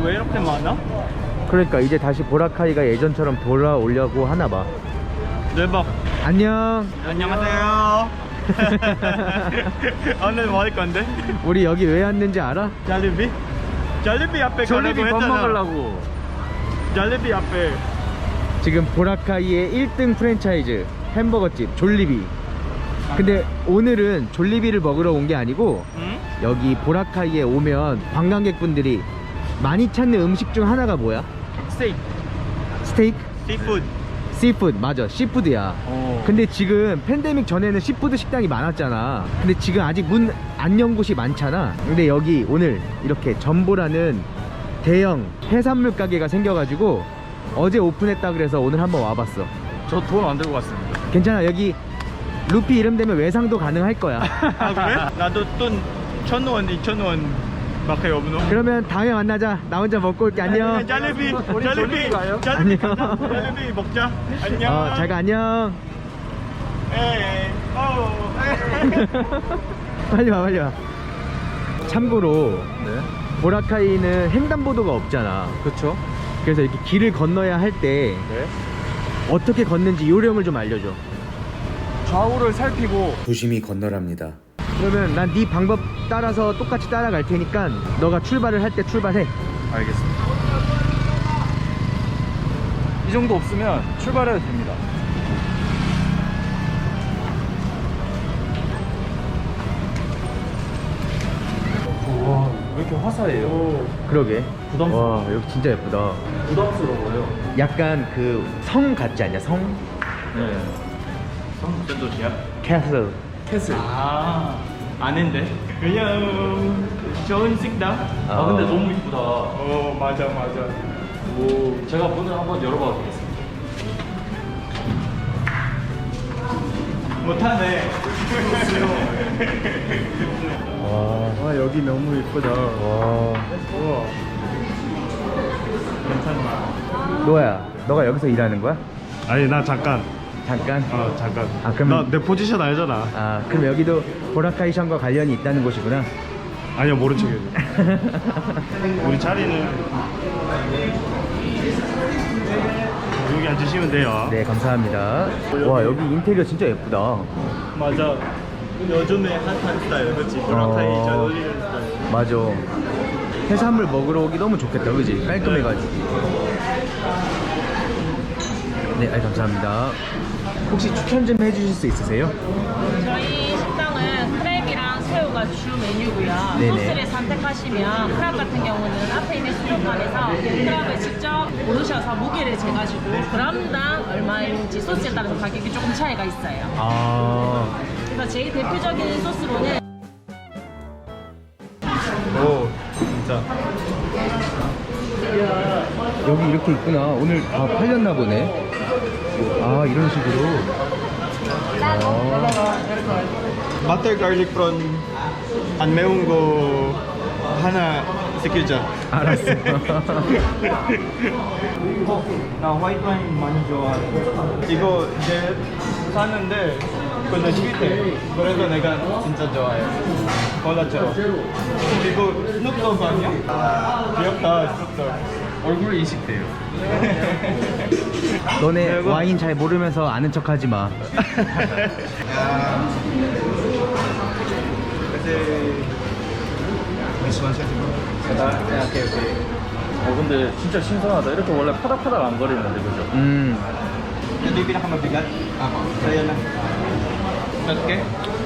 사람이 왜 이렇게 많아? 그러니까 이제 다시 보라카이가 예전처럼 돌아오려고 하나 봐. 대박. 안녕. 안녕하세요. 오늘 뭐 할 건데? 우리 여기 왜 왔는지 알아? 잘리비? 잘리비 앞에 졸리비 가라고 밥 했잖아. 먹으려고. 잘리비 앞에. 지금 보라카이의 1등 프랜차이즈 햄버거집 졸리비. 근데 오늘은 졸리비를 먹으러 온 게 아니고 응? 여기 보라카이에 오면 관광객분들이 많이 찾는 음식 중 하나가 뭐야? 스테이크. 스테이크? 시푸드. 씨푸드 맞아 씨푸드야 어. 근데 지금 팬데믹 전에는 씨푸드 식당이 많았잖아 근데 지금 아직 문 안 연 곳이 많잖아 근데 여기 오늘 이렇게 전보라는 대형 해산물 가게가 생겨가지고 어제 오픈했다 그래서 오늘 한번 와봤어 저 돈 안 들고 왔습니다. 괜찮아 여기 루피 이름 되면 외상도 가능할 거야 아 그래? 나도 돈 천 원, 이천 원 밖에 없노. 그러면 다음에 만나자 나 혼자 먹고 올게 안녕? 잘리비, 안녕. 가자. 잘리비 먹자. 안녕. 어 잘가 안녕 에이, 어우. 빨리 와 빨리 와 참고로 네. 보라카이는 횡단보도가 없잖아 그렇죠. 그래서 이렇게 길을 건너야 할 때 네. 어떻게 걷는지 요령을 좀 알려줘 좌우를 살피고 조심히 건너랍니다 그러면 난 네 방법 따라서 똑같이 따라갈 테니까 너가 출발을 할 때 출발해 알겠습니다. 이 정도 없으면 출발해도 됩니다. 와, 왜 이렇게 화사해요? 그러게 부담스러워. 와 여기 진짜 예쁘다 부담스러워요. 약간 그 성 같지 않냐 성? 네. 전도시야? 캐슬 캐슬. 아, 아닌데? 그냥 좋은 식당? 아, 근데 너무 이쁘다. 어, 맞아, 맞아. 오, 제가 문을 한번 열어봐도 되겠습니다. 못하네. 와, 와, 여기 너무 이쁘다. 와. 우와. 괜찮아. 노아야 너가 여기서 일하는 거야? 아니 나 잠깐 잠깐? 어 잠깐. 아, 그러면- 나 내 포지션 알잖아. 아 그럼 여기도 보라카이션과 관련이 있다는 곳이구나. 아니야 모른 척해 우리 자리는 여기 앉으시면 돼요. 네 감사합니다. 와 여기 인테리어 진짜 예쁘다. 맞아. 요즘에 핫한 스타일, 그치? 보라카이 어. 잘 어울리는 스타일. 맞아. 해산물 먹으러 오기 너무 좋겠다 그지? 깔끔해가지고. 네 아이, 감사합니다 혹시 추천 좀 해주실 수 있으세요? 저희 식당은 크랩이랑 새우가 주 메뉴고요. 네네. 소스를 선택하시면 크랩 같은 경우는 앞에 있는 수족관에서 크랩을 직접 고르셔서 무게를 재가지고 그람당 얼마인지 소스에 따라서 가격이 조금 차이가 있어요. 아 그래서 제일 대표적인 소스로는 오, 진짜. 여기 이렇게 있구나 오늘 다 팔렸나 보네 아 이런 식으로 아, 마틀 갈릭 프론 안 매운 거 하나 시키자. 알았어 나 화이트 와인 많이 좋아해. 이거 이제 샀는데 근데 시대 그래서 내가 진짜 좋아해. 콜라처럼. 이거 스눕독 아니야? 귀엽다 스눕독. 얼굴 인식돼요. 너네 그리고- 와인 잘 모르면서 아는 척 하지 마 오케이, 오케이. 어, 근데 진짜 신선하다. 이렇게 원래 파닥파닥 안 거리는데, 그죠? 음 Jadi bilang sama bigat. Saya lah. Oke.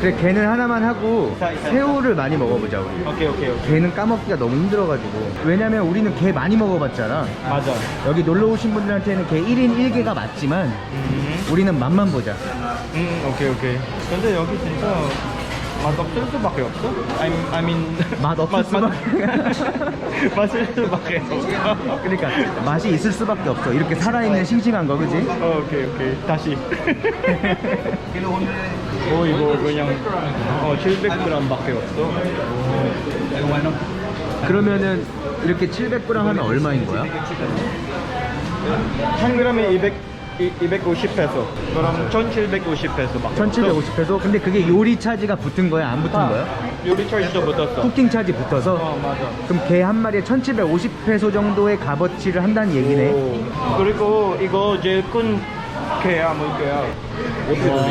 그래 걔는 하나만 하고 자, 자. 새우를 많이 먹어보자 우리 Oke oke oke. 걔는 까먹기가 너무 힘들어가지고 왜냐면 우리는 게 많이 먹어봤잖아 맞아. 여기 놀러 오신 분들한테는 게 1인 1개가 맞지만 우리는 맛만 보자 음 오케이 오케이. 근데 여기 진짜 맛 없을 수밖에 없어. I, I mean 맛 없을 수밖에 맛을 수밖에 없어. 그러니까 맛이 있을 수밖에 없어 이렇게 살아있는 싱싱한 거 그지? 어, 오케이 오케이 다시. 어 이거 그냥 어 700g밖에 없어. 그러면은 이렇게 700g 하면 얼마인 거야? 1 g에 200 250페소. 그럼 1750페소 막. 1750페소? 근데 그게 요리 차지가 붙은 거야? 안 붙은 거야? 요리 초이스도 붙었어. 쿠킹 차지 붙어서? 어, 맞아. 그럼 개 한 마리에 1750페소 정도의 값어치를 한다는 얘기네. 오. 그리고 이거 제일 큰 개야 물개야.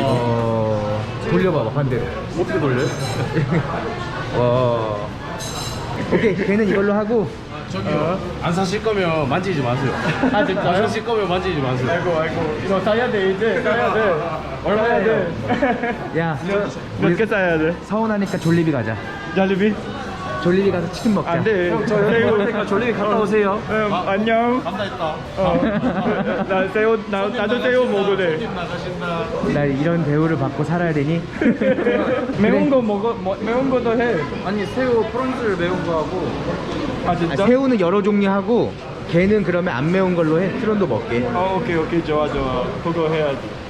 어... 돌려봐봐 반대로 어떻게 돌려? 와 오케이 걔는 이걸로 하고 저기요. 안 사실 거면 만지지 마세요. 아 진짜요? 안 사실 거면 만지지 마세요. 아이고 아이고 이거 사야 돼 이제 사야 돼. 얼마야 돼? 야 몇개 사야 돼? 서운하니까 졸리비 가자 잘리비? 졸리비 가서 치킨 먹자 안 돼. 저 새우 졸리비 갔다 오세요. 음, 안녕. 감사했다. 어. 나 새우 나 나도 새우 먹으래. 나가신다. 나 이런 대우를 받고 살아야 되니? 매운 거 먹어 뭐, 매운 거도 해. 아니 새우 프랑스를 매운 거 하고 아 아, 진짜? 새우는 여러 종류 하고 걔는 그러면 안 매운 걸로 해 트론도 먹게 아 오케이 오케이 좋아 좋아. 그거 해야지.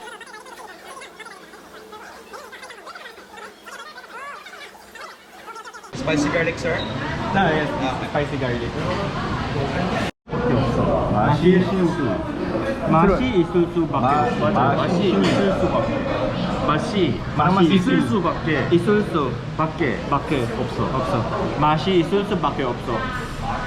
Spicy garlic, sir? 나 yes. 스파이시 갈릭. 맛이 실수. 맛이 있을 수밖에. 맞아. 맛이 있을 수밖에. 맛이 맛이 있을 수밖에 있을 수 밖에 밖에 없어. 없어. 맛이 있을 수밖에 없어.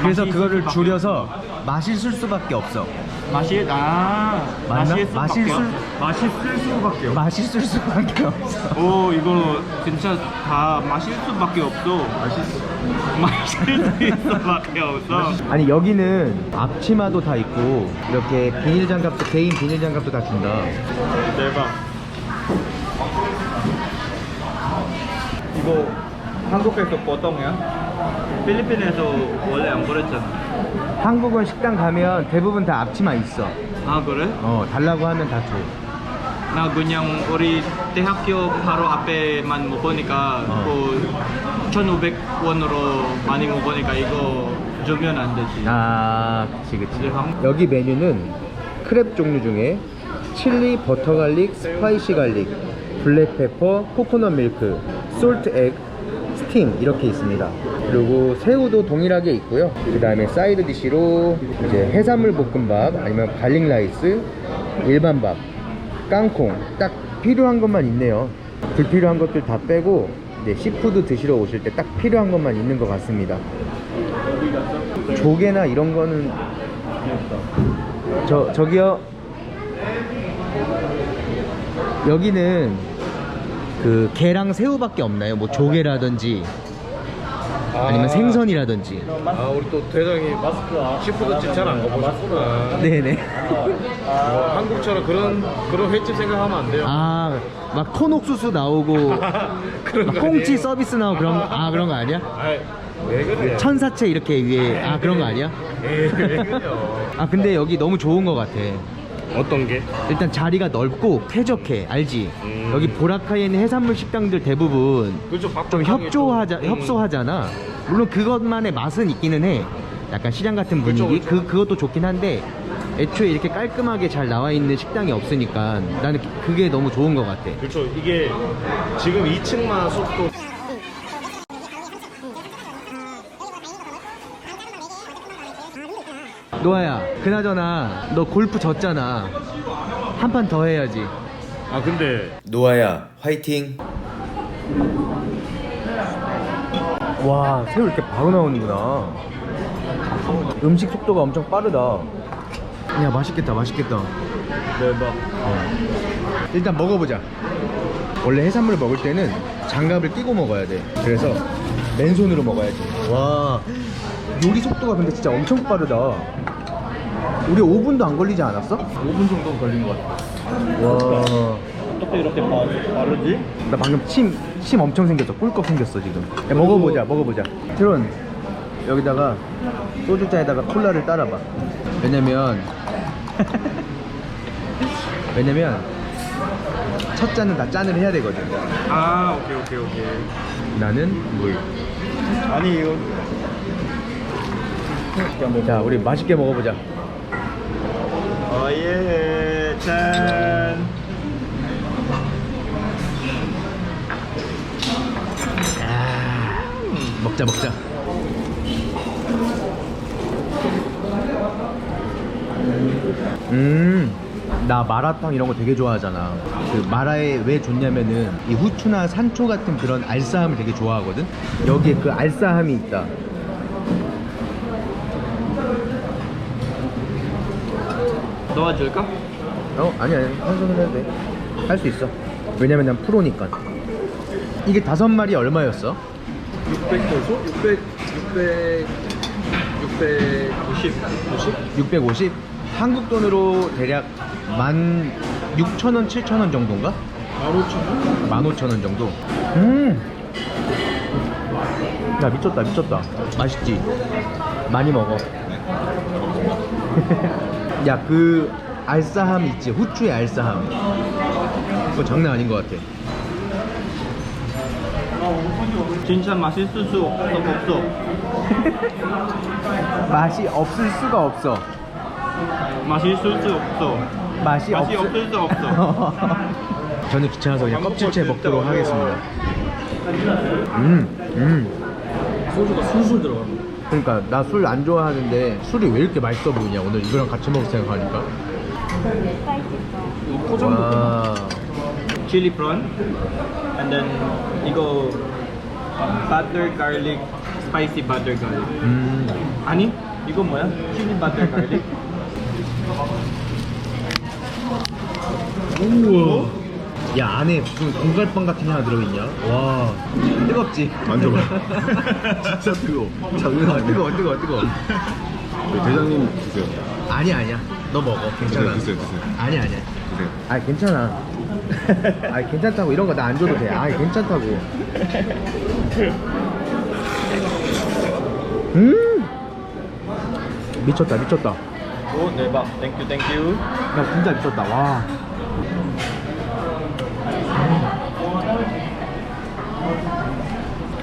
그래서 맛이 그거를 수밖에 줄여서 맛있을 수밖에 없어 맛이 아 맞나? 맛있을 맛있을 수밖에 없- 맛있을 수밖에 없어. 맛있을 수밖에 없어 오 이거 진짜 다 마실 수밖에 없어. 맛있어. 마실 수밖에 없어. 아니 여기는 앞치마도 다 있고 이렇게 비닐 장갑도 개인 비닐 장갑도 다 준다 대박. 이거 한국에서 보통이야? 필리핀에서 원래 안 그랬잖아. 한국은 식당 가면 대부분 다 앞치마 있어 아 그래? 어 달라고 하면 다 줘 나 그냥 우리 대학교 바로 앞에만 먹으니까 어. 그 1,500원으로 많이 먹으니까 이거 주면 안 되지. 아 그치 그치 이제 한- 여기 메뉴는 크랩 종류 중에 칠리, 버터 갈릭, 스파이시 갈릭, 블랙페퍼, 코코넛 밀크, 솔트 액, 스팀 이렇게 있습니다. 그리고 새우도 동일하게 있고요. 그 다음에 사이드 디시로 이제 해산물 볶음밥 아니면 갈릭 라이스 일반 밥 깡콩 딱 필요한 것만 있네요. 불필요한 것들 다 빼고 이제 시푸드 드시러 오실 때 딱 필요한 것만 있는 것 같습니다. 조개나 이런 거는 저 저기요. 여기는 그 게랑 새우밖에 없나요? 뭐 조개라든지 아니면 생선이라든지 아 우리 또 대장이 마스크 아, 시푸드집 잘 안 가보셨구나. 네네 어, 한국처럼 그런 그런 횟집 생각하면 안 돼요. 아 막 콘옥수수 나오고 그런 막 거 꽁치 아니에요? 서비스 나오고 그런 아 그런 거 아니야? 아이, 왜 그래? 천사채 이렇게 위에 아 그런 거 아니야? 에이, 왜 그래요? 아 근데 여기 너무 좋은 거 같아 어떤 게? 일단 자리가 넓고 쾌적해 알지? 음. 여기 보라카이에 있는 해산물 식당들 대부분 그죠 좀 협조하자 음. 협소하잖아 물론 그것만의 맛은 있기는 해 약간 시장 같은 그쵸, 분위기 그쵸. 그 그것도 좋긴 한데 애초에 이렇게 깔끔하게 잘 나와 있는 식당이 없으니까 나는 그게 너무 좋은 것 같아 그렇죠. 이게 지금 2층만 숙도 노아야 그나저나 너 골프 졌잖아. 한 판 더 해야지. 아 근데. 노아야, 화이팅! 와 새우 이렇게 바로 나오는구나. 음식 속도가 엄청 빠르다. 야 맛있겠다 맛있겠다. 대박. 일단 먹어보자. 원래 해산물 먹을 때는 장갑을 끼고 먹어야 돼. 그래서 맨손으로 먹어야지. 와 요리 속도가 근데 진짜 엄청 빠르다 우리 5분도 안 걸리지 않았어? 5분 정도 걸린 것 같아. 와 어떻게 이렇게 빠, 빠르지? 나 방금 침, 침 엄청 생겼어. 꿀꺽 생겼어, 지금. 야, 먹어보자, 먹어보자. 트론, 여기다가 소주잔에다가 콜라를 따라봐. 왜냐면, 왜냐면, 첫 잔은 다 짠을 해야 되거든. 아 오케이 오케이 오케이. 나는 물. 아니 이거 자, 우리 맛있게 먹어보자. 어예 짠. 아, 먹자, 먹자. 음, 나 마라탕 이런 거 되게 좋아하잖아. 그 마라에 왜 좋냐면은 이 후추나 산초 같은 그런 알싸함을 되게 좋아하거든. 여기에 그 알싸함이 있다. 도와줄까? 어 아니 아니 한 손으로 해도 돼. 할 수 있어. 왜냐면 난 프로니까. 이게 다섯 마리 얼마였어? 600도소? 600, 600, 690, 90? 650? 한국 돈으로 대략 만 6천 원, 7천 원 정도인가? 15,000원? 15,000원 정도. 음. 야 미쳤다 미쳤다. 맛있지? 많이 먹어. 야 그 알싸함 있지 후추의 알싸함. 그거 장난 아닌 것 같아. 진짜 맛있을 수 없어 없어 맛이 없을 수가 없어. 맛있을 수 없어 맛이, 맛이 없을 없을 수 없어 저는 귀찮아서 그냥 껍질째 먹도록 하겠습니다. 음, 음. 소주가 술술 들어가. 그러니까 나 술 안 좋아하는데 술이 왜 이렇게 맛있어 보이냐 오늘 이거랑 같이 먹을 생각하니까. 포장도 와. chili prawn and then 이거 butter garlic spicy butter garlic 음. 아니 이거 뭐야? chili butter garlic 우와. 야 안에 무슨 공갈빵 같은 게 하나 들어있냐? 와 뜨겁지? 만져봐 진짜 뜨거워. 장난 아니야 뜨거워 뜨거워 뜨거워. 대장님 드세요. 아니야 아니야. 너 먹어. 괜찮아. 드세요, 드세요. 아니야 아니야. 드세요. 아 괜찮아. 아 괜찮다고. 이런 거 나 안 줘도 돼 아 괜찮다고. 음! 미쳤다 미쳤다. 오 대박. 땡큐 땡큐 나 진짜 미쳤다. 와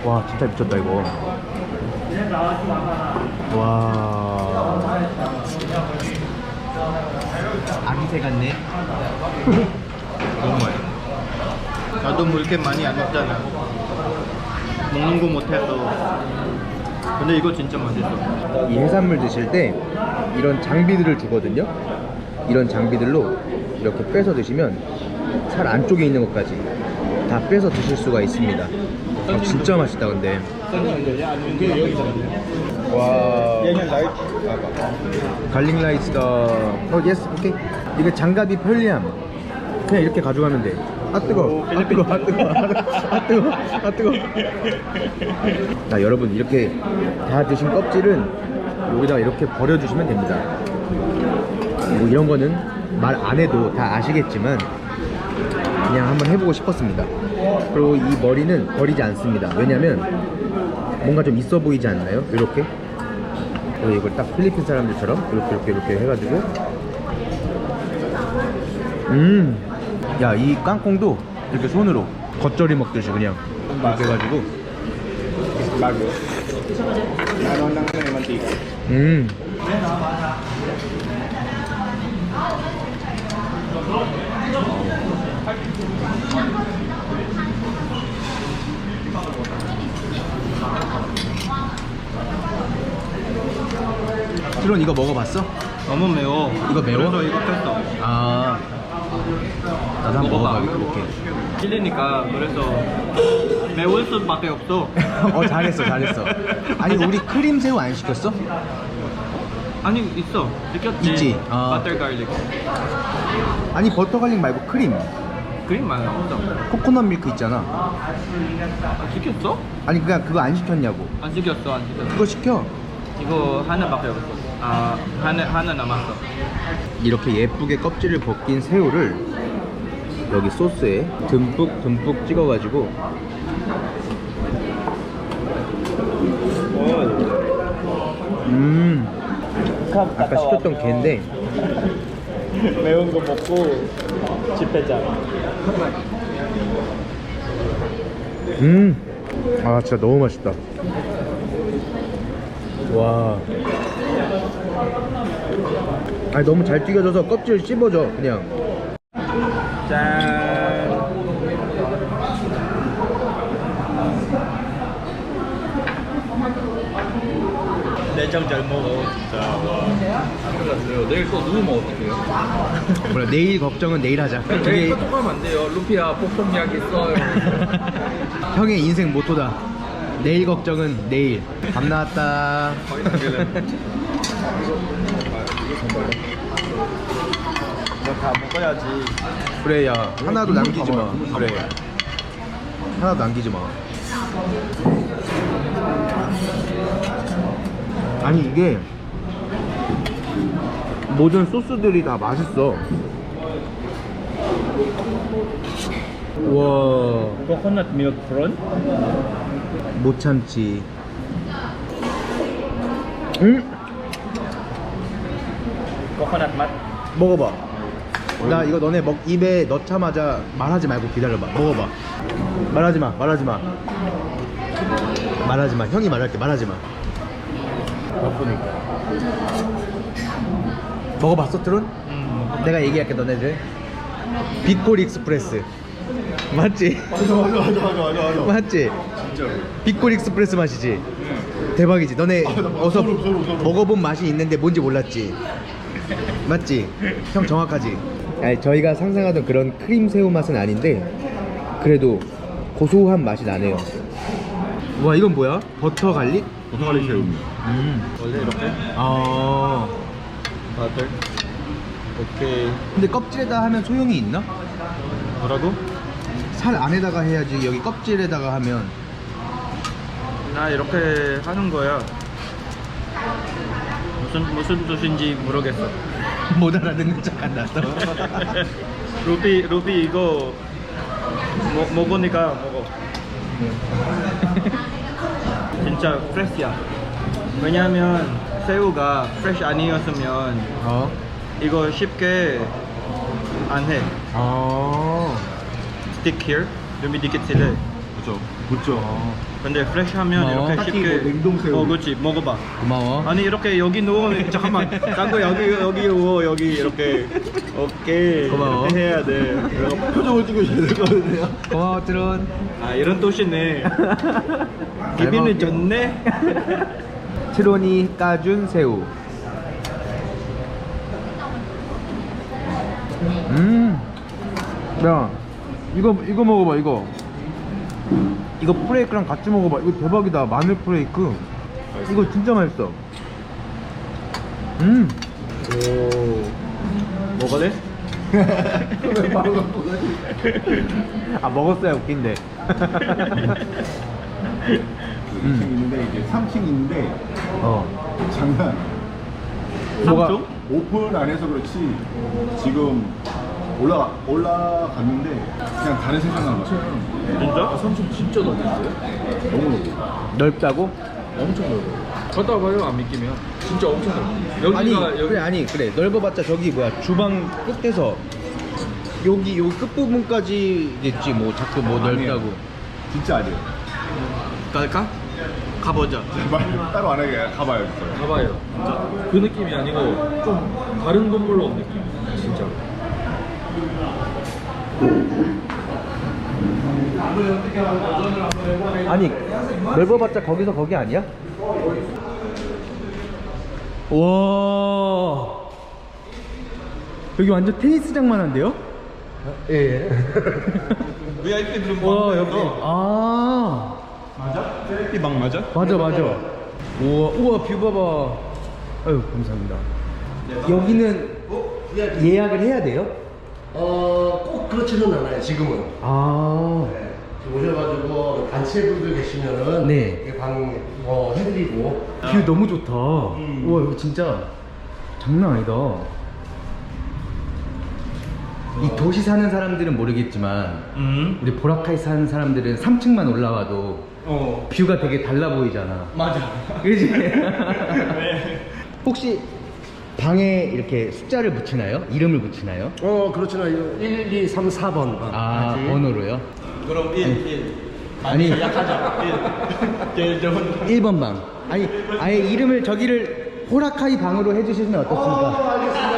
와 진짜 미쳤다 이거. 와. 아기새 같네. 너무 맛있어 나도 물게 많이 안 먹잖아. 먹는 거 못해서 근데 이거 진짜 맛있어. 이 해산물 드실 때 이런 장비들을 주거든요. 이런 장비들로 이렇게 빼서 드시면 살 안쪽에 있는 것까지 다 빼서 드실 수가 있습니다. 아, 진짜 맛있다 근데. 와. 갈릭 라이스가 어 예스 오케이. 이게 장갑이 편리함. 그냥 이렇게 가져가면 돼. 아 뜨거. 아 뜨거. 아 뜨거. 아 뜨거. 아 뜨거. 자 여러분 이렇게 다 드신 껍질은 여기다가 이렇게 버려주시면 됩니다. 뭐 이런 거는 말 안 해도 다 아시겠지만 그냥 한번 해보고 싶었습니다. 그리고 이 머리는 버리지 않습니다. 왜냐면 뭔가 좀 있어 보이지 않나요? 이렇게 그리고 이걸 딱 필리핀 사람들처럼 이렇게 이렇게 이렇게 해가지고 음, 야 이 깡콩도 이렇게 손으로 겉절이 먹듯이 그냥 이렇게 해가지고 음. 트론 이거 먹어봤어? 너무 매워. 이거 매워? 그래서 이거 뺐어. 아. 나도 한번 먹어봐. 먹어볼게. 찔리니까 그래서 매울 수밖에 없어. 어 잘했어 잘했어. 아니 우리 크림 새우 안 시켰어? 아니 있어. 시켰지. 있지? 아. 버터 갈릭 아니 버터 갈릭 말고 크림. 그림 많아 없어. 코코넛 밀크 있잖아. 아, 시켰어? 아니 그냥 그거 안 시켰냐고. 안 시켰어 안 시켰어. 그거 시켜? 이거 하나밖에 없어 아 하나 하나 남았어. 이렇게 예쁘게 껍질을 벗긴 새우를 여기 소스에 듬뿍 듬뿍 찍어가지고 음 아까 시켰던 게인데. 매운 거 먹고 집회자. 음아 진짜 너무 맛있다. 와 아니 너무 잘 튀겨져서 껍질 씹어져 그냥 짠 내장 잘 먹어 진짜 큰일 났어요. 내일 또 누우면 어떡해요? 몰라 내일 걱정은 내일 하자 내일 카톡하면 안 돼요. 루피야 폭풍 이야기 써요. 형의 인생 모토다 내일 걱정은 내일 밥 나왔다 다 먹어야지. 그래 야 하나도 남기지 마 그래 하나도 남기지 마 아니 이게 모든 소스들이 다 맛있어 와 코코넛 밀크 프론? 못 참지. 음 코코넛 맛? 먹어봐. 나 이거 너네 먹 입에 넣자마자 말하지 말고 기다려봐. 먹어봐. 말하지 마. 말하지 마. 말하지 마. 형이 말할게. 말하지 마. 바쁘니까. 먹어봤어, 트론? 내가 얘기할게 너네들. 빅골 익스프레스. 맞지? 맞아 맞아 맞아 맞아 맞아 맞지? 진짜로 빅골 익스프레스 맛이지? 대박이지? 너네 아, 나 어서 소름, 소름, 소름. 먹어본 맛이 있는데 뭔지 몰랐지? 맞지? 형 정확하지? 아니 저희가 상상하던 그런 크림 새우 맛은 아닌데 그래도 고소한 맛이 나네요 와 이건 뭐야? 버터 갈릭? 버터갈릭 새우입니다 원래 이렇게? 아 다들? 오케이. 근데 껍질에다 하면 소용이 있나? 뭐라고? 살 안에다가 해야지 여기 껍질에다가 하면 나 이렇게 하는 거야. 무슨 무슨 뜻인지 모르겠어. 못 알아듣는 척한 나서 루비 루비 이거 먹 먹으니까 먹어. 진짜 프레시야. 왜냐면 새우가 프레시 아니었으면 어? 이거 쉽게 안 해. 아 Stick here. 좀 이렇게 칠해. 그렇죠? 그렇죠. 근데 프레시 하면 고마워. 이렇게 쉽게 뭐 냉동 새우. 어 그렇지. 먹어봐. 고마워. 아니 이렇게 여기 누우면 잠깐만. 딴거 여기 여기 누워. 여기 이렇게. 오케이. 고마워. 이렇게 해야 돼. 표정을 찍으셔야 되거든요. 고마워 트론. 아 이런 뜻이네. 기분이 좋네? 트론이 까준 새우. 음. 야 이거 이거 먹어봐 이거 이거 프레이크랑 같이 먹어봐. 이거 대박이다. 마늘 프레이크. 이거 진짜 맛있어. 음. 먹어래? 아 먹었어야 웃긴데. 그 2층 있는데 이제 3층 있는데 어. 장난. 뭐가? 오픈 안 해서 그렇지. 지금 올라 올라갔는데 그냥 다른 세상 나온 것처럼 진짜? 삼촌 진짜 넓었어요? 너무 넓어 넓다고? 엄청 넓어요. 갔다 와봐요 안 믿기면. 진짜 엄청 넓어 아니 여기가 여기 그래 아니 그래. 넓어봤자 저기 뭐야 주방 끝에서 여기 요 끝부분까지겠지 뭐 자꾸 뭐 아니에요. 넓다고. 진짜 아니에요. 갈까? 가보자. 말 따로 안 하게 가봐요 진짜. 가봐요. 진짜 그 느낌이 아니고 좀 다른 건물로 온 느낌 아니 넓어봤자 거기서 거기 아니야? 와 여기 완전 테니스장만 한데요? 예. VIP 룸와 여기 아 VIP 방 맞아? 맞아 맞아 우와 우와 뷰 봐봐 아유 감사합니다 여기는 예약을 해야 돼요? 어, 꼭 그렇지는 않아요, 지금은. 아 네. 오셔가지고 단체분들 계시면은 네. 이렇게 방 어, 해드리고 뷰 너무 좋다 우와 여기 진짜 장난 아니다 이 도시 사는 사람들은 모르겠지만 음 우리 보라카이 사는 사람들은 3층만 올라와도 어. 뷰가 되게 달라 보이잖아 맞아 그지? 혹시 방에 이렇게 숫자를 붙이나요? 이름을 붙이나요? 어, 않아요. 1, 2, 3, 4번. 아 번호로요? 그럼 1, 1 아니. 약하자. 1 제일 좋은 1번 방. 아니 아예 이름을 저기를 호라카이 방으로 해주시면 어떻습니까?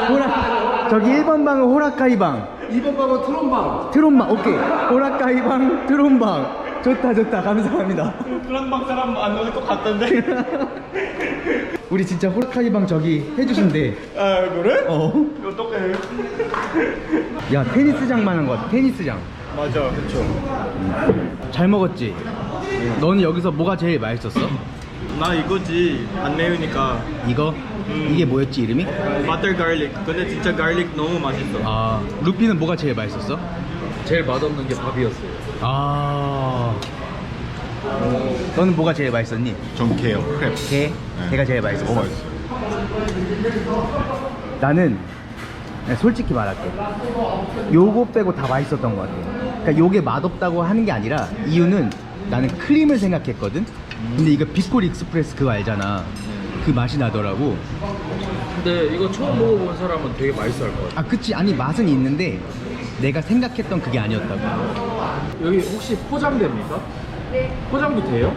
호라 저기 1번 방은 호라카이 방. 2번 방은 트론방. 트론방 오케이. 호라카이 방 트론방. 좋다 좋다. 감사합니다. 그런 방 사람 안올것 같던데 우리 진짜 호라카이방 저기 해주신대. 아 그래? 어? 어떡해 야 테니스장만 한거 같아. 테니스장. 맞아 그쵸 잘 먹었지? 너는 여기서 뭐가 제일 맛있었어? 나 이거지 안 매우니까 이거? 이게 뭐였지 이름이? 버터 갈릭 근데 진짜 갈릭 너무 맛있어 아 루피는 뭐가 제일 맛있었어? 제일 맛없는 게 밥이었어요. 아 너는 뭐가 제일 맛있었니? 전 게요. 크랩. 게? 게가 제일 맛있었어 너무 맛있어. 나는 그냥 솔직히 말할게 요거 빼고 다 맛있었던 것 같아 그러니까 요게 맛없다고 하는 게 아니라 이유는 나는 크림을 생각했거든 근데 이거 빅골 익스프레스 그거 알잖아 그 맛이 나더라고 근데 이거 처음 먹어본 사람은 되게 맛있어 할 것 같아. 아 그치 아니 맛은 있는데 내가 생각했던 그게 아니었다고 여기 혹시 포장됩니까? 네. 포장도 돼요?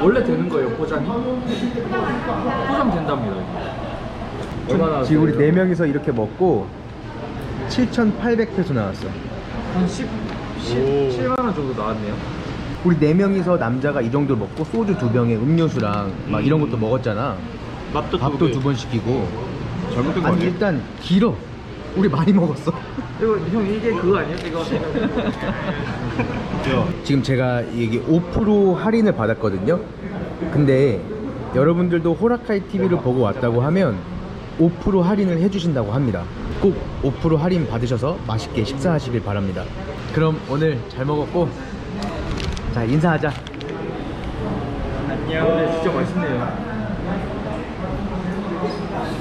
원래 되는 거예요, 포장이? 포장 된답니다. 얼마나 지금 우리 돼요? 4명이서 이렇게 먹고 7,800페소 나왔어 한 10, 17만 원 정도 나왔네요. 우리 4명이서 남자가 이 정도 먹고 소주 두 병에 음료수랑 막 이런 것도 먹었잖아 밥도 밥도 개. 두번 시키고 잘못된 거 아니 아니야? 일단 길어 우리 많이 먹었어 이거 형 이게 그거 아니에요? 이거 지금 제가 이게 5% 할인을 받았거든요. 근데 여러분들도 호라카이 TV를 보고 왔다고 하면 5% 할인을 해주신다고 합니다. 꼭 5% 할인 받으셔서 맛있게 식사하시길 바랍니다. 그럼 오늘 잘 먹었고 자 인사하자. 근데 진짜 맛있네요.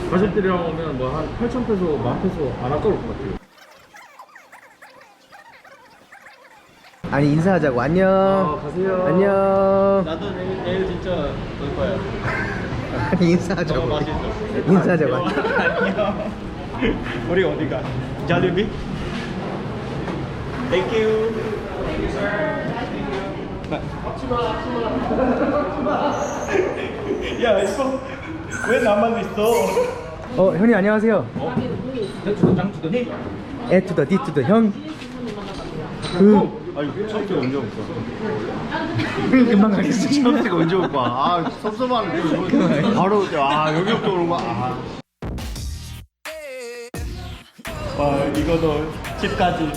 가족들이랑 오면 뭐 한 8천 페소, 만 페소 안 아까울 것 같아요. 아니 인사하자고. 안녕. 아, 가세요. 안녕. 나도 내일, 내일 진짜 올 거야. 아니 인사하자고. 너무 맛있어. 인사하자고. 안녕. 우리 어디가? 자르비? 땡큐 야 이거 왜 나만 있어? 어 형님 안녕하세요. 에 투더 디 투더 형. 그, 아니 처음에 언제 올 거야? 금방 가겠어 처음에 언제 올 거야? 아 섭섭하네. 이거 바로 아 여기부터 오는 거야. 아. 와 이거도 집까지